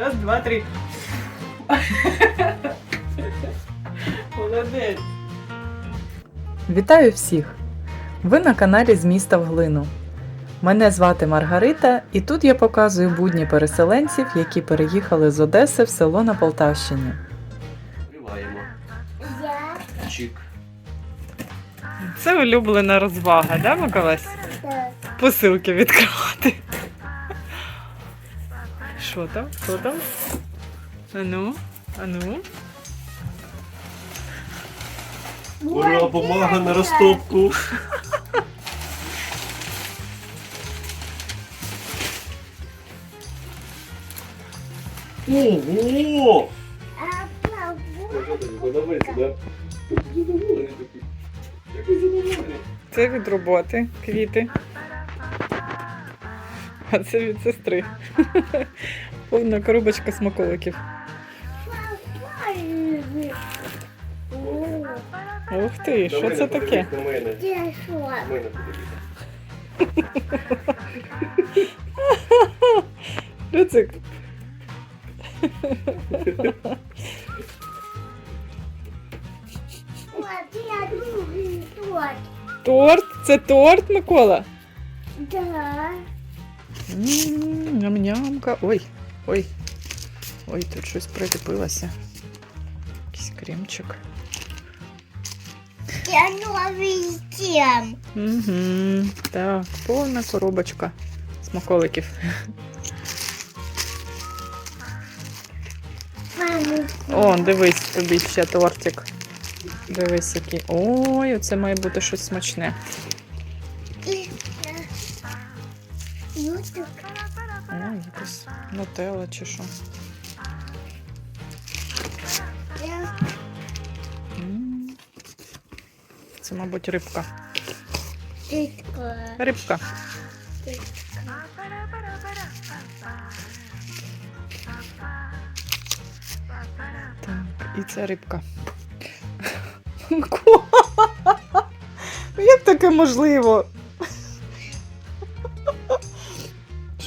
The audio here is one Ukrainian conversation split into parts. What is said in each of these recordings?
Раз, два, три. Молодець. Вітаю всіх! Ви на каналі з міста в глину. Мене звати Маргарита, і тут я показую будні переселенців, які переїхали з Одеси в село на Полтавщині. Відкриваємо. Чик. Це улюблена розвага, да, Миколась? так. Посилки відкривати. Що там? Що там? Ану, ану. Ура, бумага на розтопку. Ого! Подобається, да? Це від роботи, квіти. А це від сестри. Повна коробочка смаколиків. Ух ти, що це таке? Люцик. Другий торт. Торт? Це торт, Микола? Да. Ням-нямка. Ой, ой. Ой, тут щось приліпилося. Якийсь кремчик. Я новий тем. Угу. Так, повна коробочка смаколиків. О, дивись, тобі ще тортик. Дивись, який. Ой, оце має бути щось смачне. Нутелла чи що. Це, мабуть, рибка. Рибка. Так, і це рибка. Як таке можливо?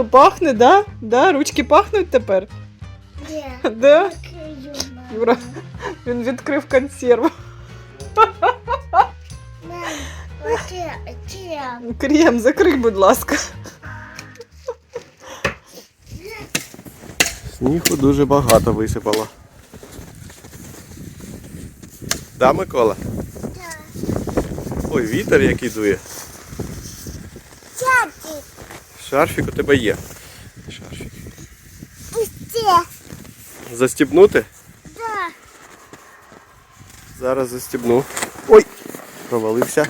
Що пахне, да? Да? Ручки пахнуть тепер? Де? Да? Такий Юра. Він відкрив консерву. Оце, тем. Крем, закрий, будь ласка. Снігу дуже багато висипало. Да, Микола? Да. Ой, вітер який дує. Шарфік у тебе є. Шарфік. Застібнути? Да. Зараз застібну. Ой! Провалився.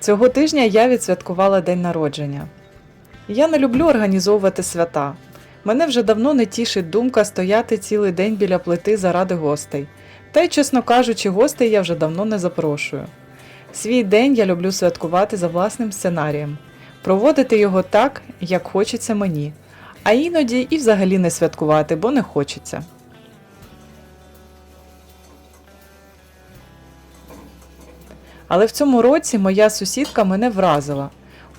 Цього тижня я відсвяткувала день народження. Я не люблю організовувати свята. Мене вже давно не тішить думка стояти цілий день біля плити заради гостей. Та й, чесно кажучи, гостей я вже давно не запрошую. Свій день я люблю святкувати за власним сценарієм, проводити його так, як хочеться мені, а іноді і взагалі не святкувати, бо не хочеться. Але в цьому році моя сусідка мене вразила.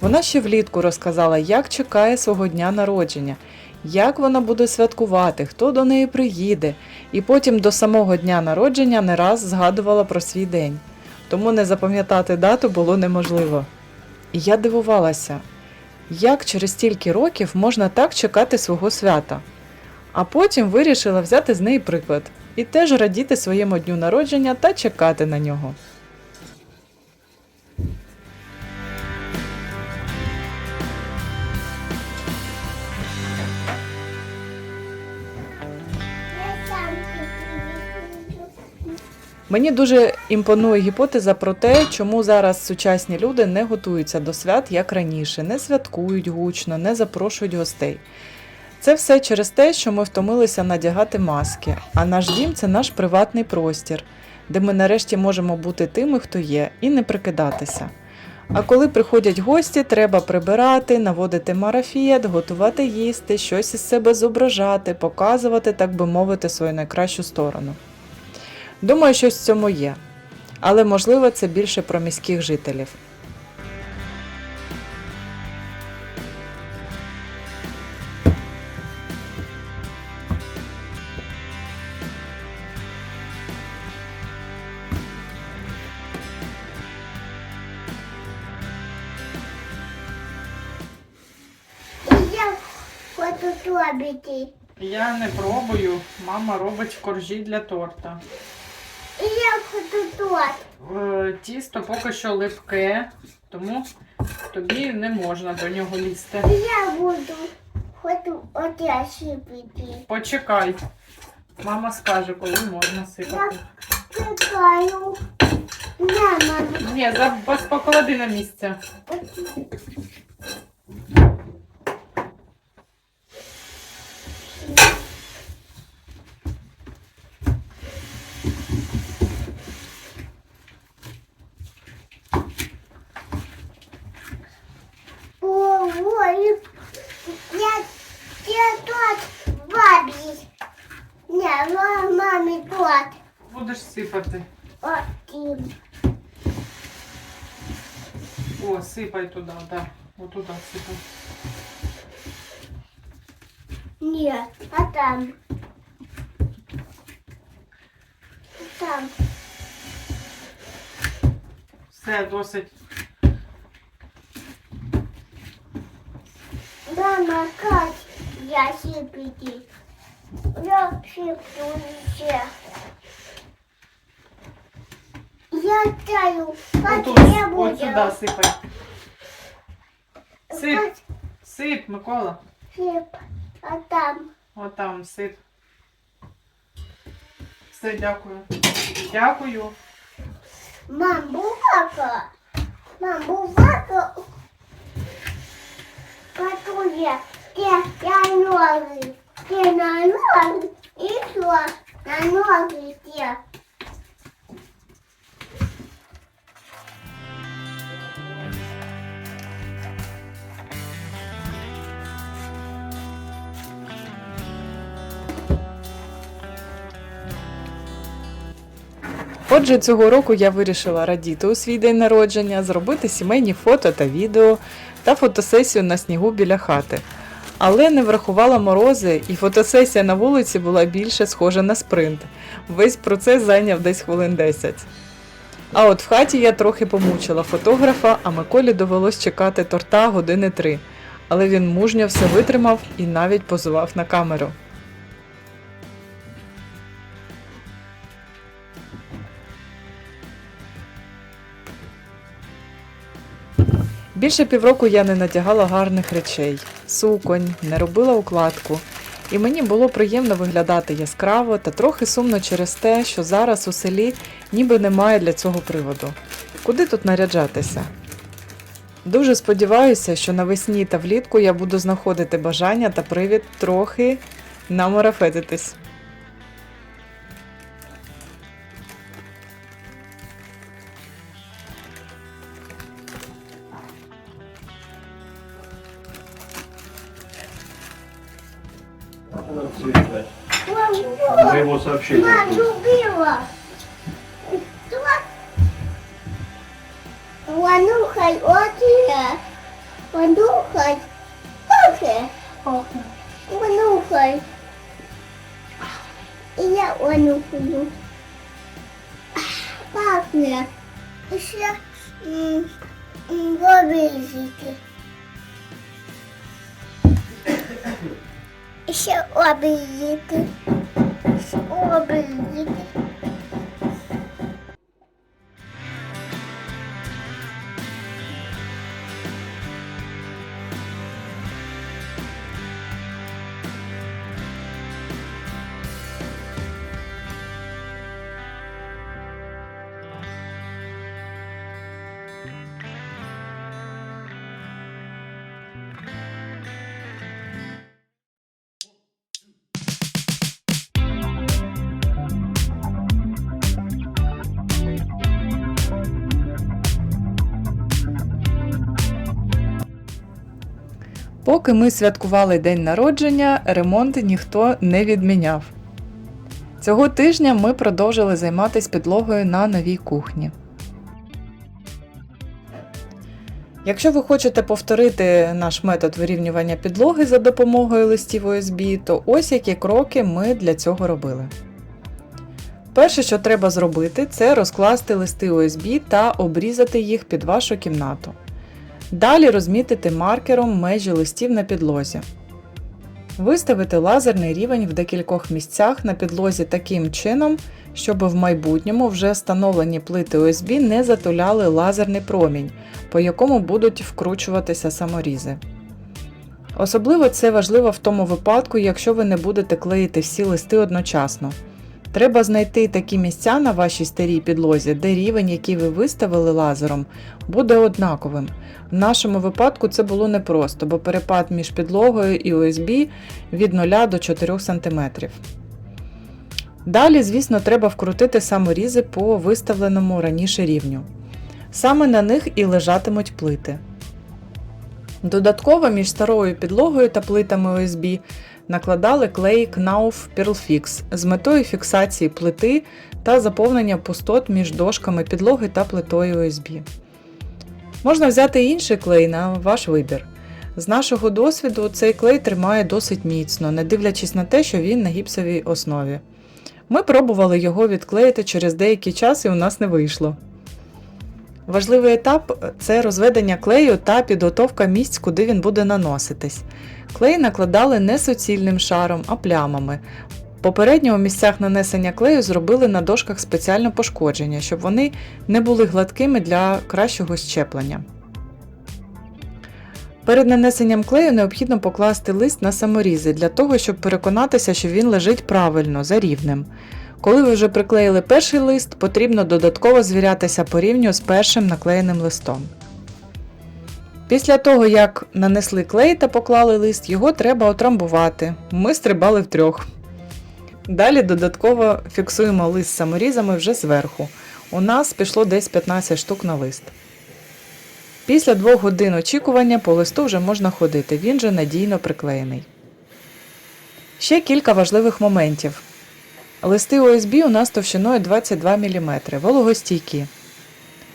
Вона ще влітку розказала, як чекає свого дня народження, як вона буде святкувати, хто до неї приїде, і потім до самого дня народження не раз згадувала про свій день. Тому не запам'ятати дату було неможливо. І я дивувалася, як через стільки років можна так чекати свого свята. А потім вирішила взяти з неї приклад і теж радіти своєму дню народження та чекати на нього. Мені дуже імпонує гіпотеза про те, чому зараз сучасні люди не готуються до свят як раніше, не святкують гучно, не запрошують гостей. Це все через те, що ми втомилися надягати маски, а наш дім це наш приватний простір, де ми нарешті можемо бути тими, хто є, і не прикидатися. А коли приходять гості, треба прибирати, наводити марафіят, готувати їсти, щось із себе зображати, показувати, так би мовити, свою найкращу сторону. Думаю, щось в цьому є. Але можливо це більше про міських жителів. Я не пробую, мама робить коржі для торта. Тісто поки що липке, тому тобі не можна до нього лізти. Я буду хочу оте сипити. Почекай. Мама скаже, коли можна сипати. Чекаю. Ні, за поклади на місце. Ого, і я, я торт бабі. Не, ма- мамі торт. Будеш сипати. Отим. О, сипай туди, так. Отуда сипай. Ні, а там. Там. Все, досить. Мама, как я сипити? Я ще. Я как Отут, я от буду. сюди сипай. Сип, сип, Микола. сип, а там. Отам сип. Все, дякую. Дякую. Мам, бумага. Мам, бумага. Которая те на ноги. Те на ноги. И что? На ноги те. Отже, цього року я вирішила радіти у свій день народження, зробити сімейні фото та відео та фотосесію на снігу біля хати. Але не врахувала морози, і фотосесія на вулиці була більше схожа на спринт. Весь процес зайняв десь хвилин 10. А от в хаті я трохи помучила фотографа, а Миколі довелось чекати торта години три. Але він мужньо все витримав і навіть позував на камеру. Більше півроку я не надягала гарних речей, суконь, не робила укладку. І мені було приємно виглядати яскраво та трохи сумно через те, що зараз у селі ніби немає для цього приводу. Куди тут наряджатися? Дуже сподіваюся, що навесні та влітку я буду знаходити бажання та привід трохи намарафетитись. За его сообщение. Мам, любила. Что? Ванухай, отец. Ванухай. Кофе. Ванухай. И я ванухаю. Пахнет. Еще обезики. Еще обезики. olabilir. Поки ми святкували день народження, ремонт ніхто не відміняв. Цього тижня ми продовжили займатися підлогою на новій кухні. Якщо ви хочете повторити наш метод вирівнювання підлоги за допомогою листів ОСБ, то ось які кроки ми для цього робили. Перше, що треба зробити, це розкласти листи ОСБ та обрізати їх під вашу кімнату. Далі розмітити маркером межі листів на підлозі. Виставити лазерний рівень в декількох місцях на підлозі таким чином, щоб в майбутньому вже встановлені плити ОСБ не затуляли лазерний промінь, по якому будуть вкручуватися саморізи. Особливо це важливо в тому випадку, якщо ви не будете клеїти всі листи одночасно. Треба знайти такі місця на вашій старій підлозі, де рівень, який ви виставили лазером, буде однаковим. В нашому випадку це було непросто, бо перепад між підлогою і ОСБ від 0 до 4 см. Далі, звісно, треба вкрутити саморізи по виставленому раніше рівню. Саме на них і лежатимуть плити. Додатково між старою підлогою та плитами ОСБ накладали клей Knauf Pearlfix з метою фіксації плити та заповнення пустот між дошками підлоги та плитою ОСБ. Можна взяти інший клей на ваш вибір. З нашого досвіду цей клей тримає досить міцно, не дивлячись на те, що він на гіпсовій основі. Ми пробували його відклеїти через деякий час і у нас не вийшло. Важливий етап це розведення клею та підготовка місць, куди він буде наноситись. Клей накладали не суцільним шаром, а плямами. Попередньо у місцях нанесення клею зробили на дошках спеціальне пошкодження, щоб вони не були гладкими для кращого щеплення. Перед нанесенням клею необхідно покласти лист на саморізи для того, щоб переконатися, що він лежить правильно, за рівнем. Коли ви вже приклеїли перший лист, потрібно додатково звірятися по рівню з першим наклеєним листом. Після того, як нанесли клей та поклали лист, його треба отрамбувати. Ми стрибали втрьох. Далі додатково фіксуємо лист саморізами вже зверху. У нас пішло десь 15 штук на лист. Після двох годин очікування по листу вже можна ходити, він же надійно приклеєний. Ще кілька важливих моментів. Листи ОСБ у нас товщиною 22 мм, вологостійкі.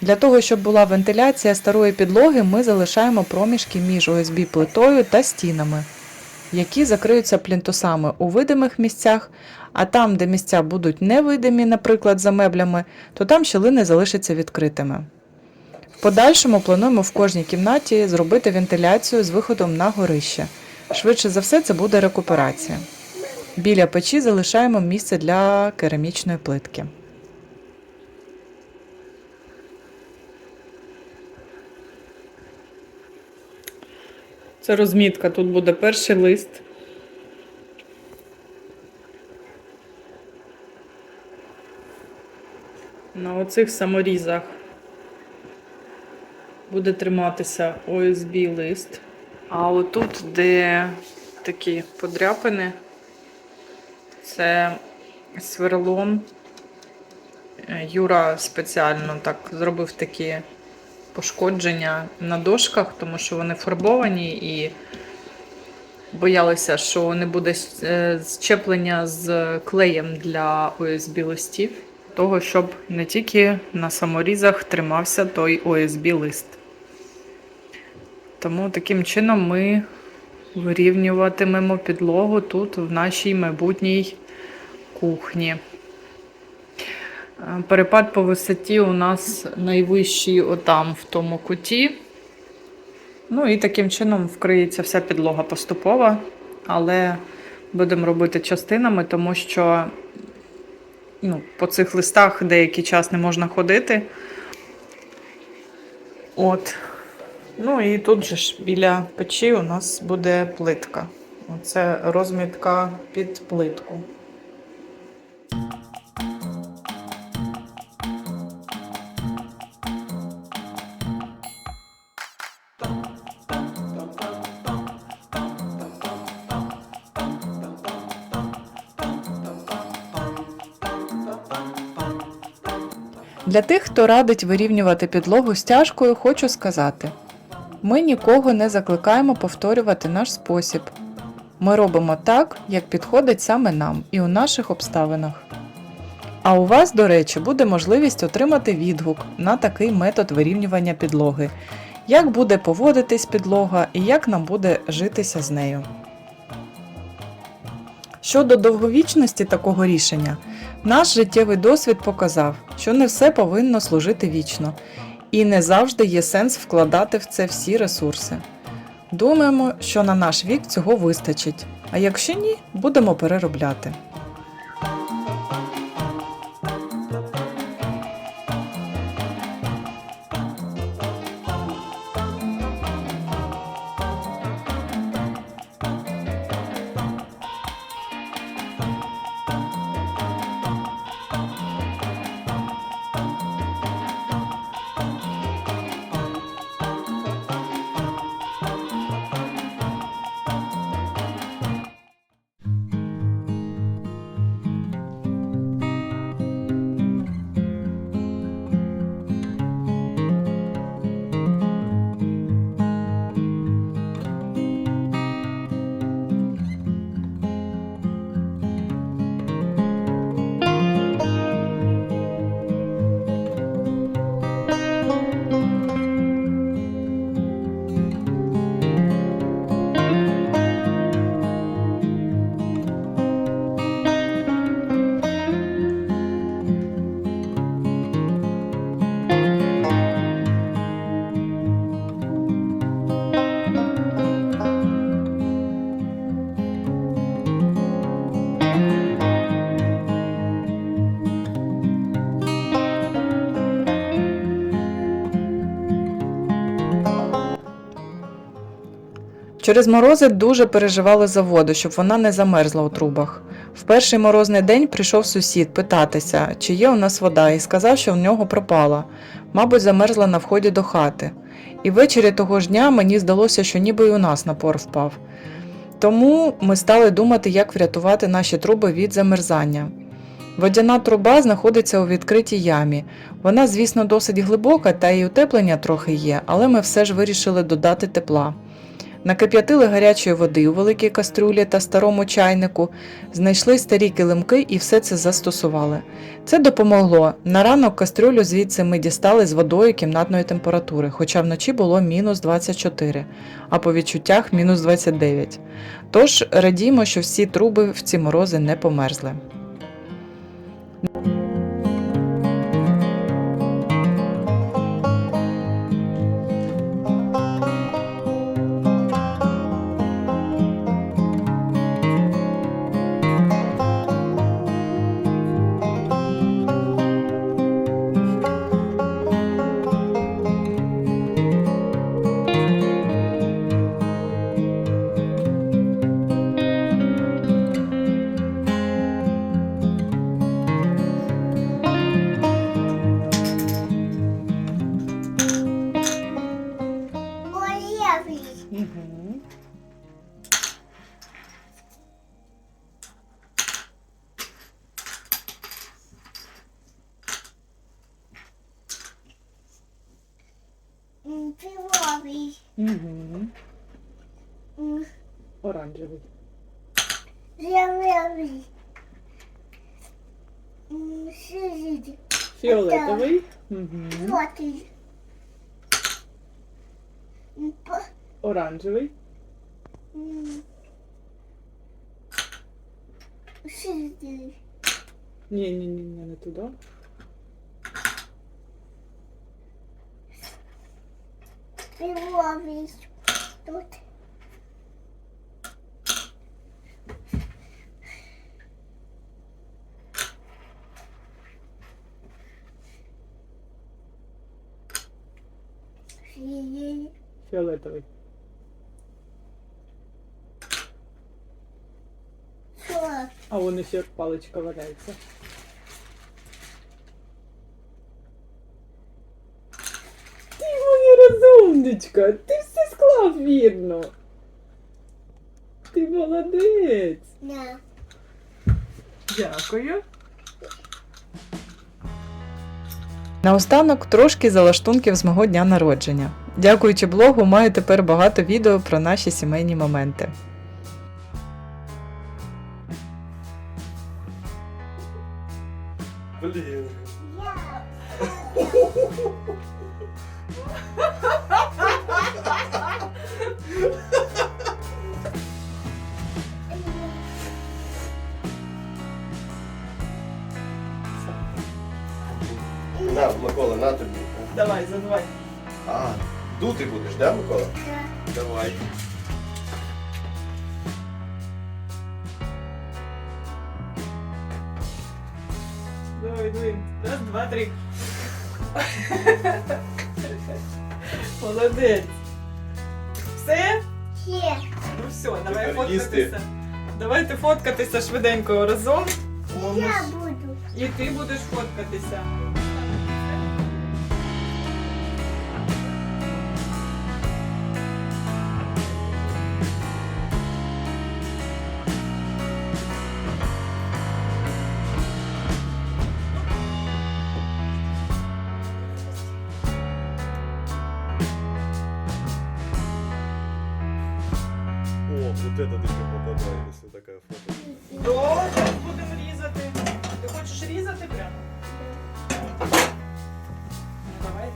Для того, щоб була вентиляція старої підлоги, ми залишаємо проміжки між ОСБ плитою та стінами, які закриються плінтусами у видимих місцях, а там, де місця будуть невидимі, наприклад, за меблями, то там щілини залишаться відкритими. В подальшому плануємо в кожній кімнаті зробити вентиляцію з виходом на горище. Швидше за все, це буде рекуперація. Біля печі залишаємо місце для керамічної плитки. Це розмітка. Тут буде перший лист. На оцих саморізах буде триматися ОСБ лист. А отут, де такі подряпини, це сверлом. Юра спеціально так зробив такі пошкодження на дошках, тому що вони фарбовані і боялися, що не буде е, щеплення з клеєм для ОСБ листів, того, щоб не тільки на саморізах тримався той ОСБ лист. Тому таким чином ми вирівнюватимемо підлогу тут, в нашій майбутній кухні. Перепад по висоті у нас найвищий отам в тому куті. Ну і таким чином вкриється вся підлога поступово, але будемо робити частинами, тому що ну, по цих листах деякий час не можна ходити. От. Ну і тут же ж біля печі у нас буде плитка. Оце розмітка під плитку. Для тих, хто радить вирівнювати підлогу стяжкою, хочу сказати: Ми нікого не закликаємо повторювати наш спосіб. Ми робимо так, як підходить саме нам і у наших обставинах. А у вас, до речі, буде можливість отримати відгук на такий метод вирівнювання підлоги, як буде поводитись підлога і як нам буде житися з нею. Щодо довговічності такого рішення, наш життєвий досвід показав, що не все повинно служити вічно, і не завжди є сенс вкладати в це всі ресурси. Думаємо, що на наш вік цього вистачить, а якщо ні, будемо переробляти. Через морози дуже переживали за воду, щоб вона не замерзла у трубах. В перший морозний день прийшов сусід питатися, чи є у нас вода, і сказав, що в нього пропала, мабуть, замерзла на вході до хати. І ввечері того ж дня мені здалося, що ніби і у нас напор впав. Тому ми стали думати, як врятувати наші труби від замерзання. Водяна труба знаходиться у відкритій ямі. Вона, звісно, досить глибока, та й утеплення трохи є, але ми все ж вирішили додати тепла. Накип'ятили гарячої води у великій кастрюлі та старому чайнику, знайшли старі килимки і все це застосували. Це допомогло. На ранок кастрюлю звідси ми дістали з водою кімнатної температури, хоча вночі було мінус 24, а по відчуттях мінус 29. Тож радіємо, що всі труби в ці морози не померзли. Олевый. М, Пиловый. М, Оранжевий. Зеленый. М, Сизый. Фіолетовий. Желтый. М, Оранжевий. м, Сизый. Ні, ні, ні, не туди. Пиловый. Тут. Сизый. Фіолетовий. Что? А вон ще паличка валяється. Ти моя розумничка, ти все склав вірно. Ти молодець. Да. Дякую. Наостанок трошки залаштунків з мого дня народження. Дякуючи блогу, маю тепер багато відео про наші сімейні моменти. Блин. На, Микола, на тобі. Давай, задувай. А, дути будеш, да, Микола? Да. Давай. Давай, дуй. Раз, два, три. Молодець. Все? Є. Ну все, давай Тепер їсти. фоткатися. Давайте фоткатися швиденько разом. Я буду. І ти будеш фоткатися. Різати прямо? Ну, давай.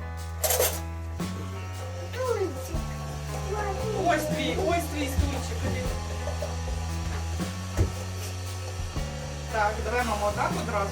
Ось твій, стульчик. Так, давай, мама, отак одразу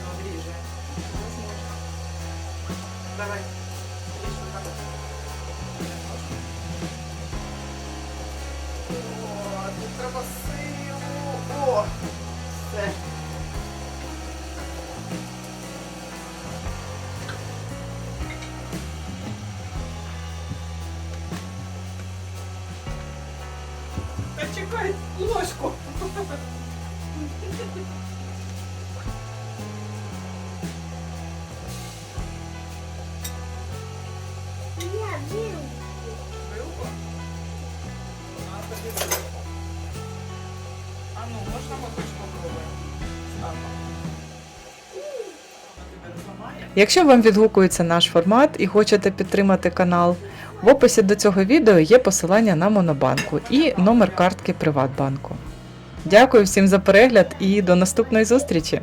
Якщо вам відгукується наш формат і хочете підтримати канал, в описі до цього відео є посилання на Монобанку і номер картки Приватбанку. Дякую всім за перегляд і до наступної зустрічі!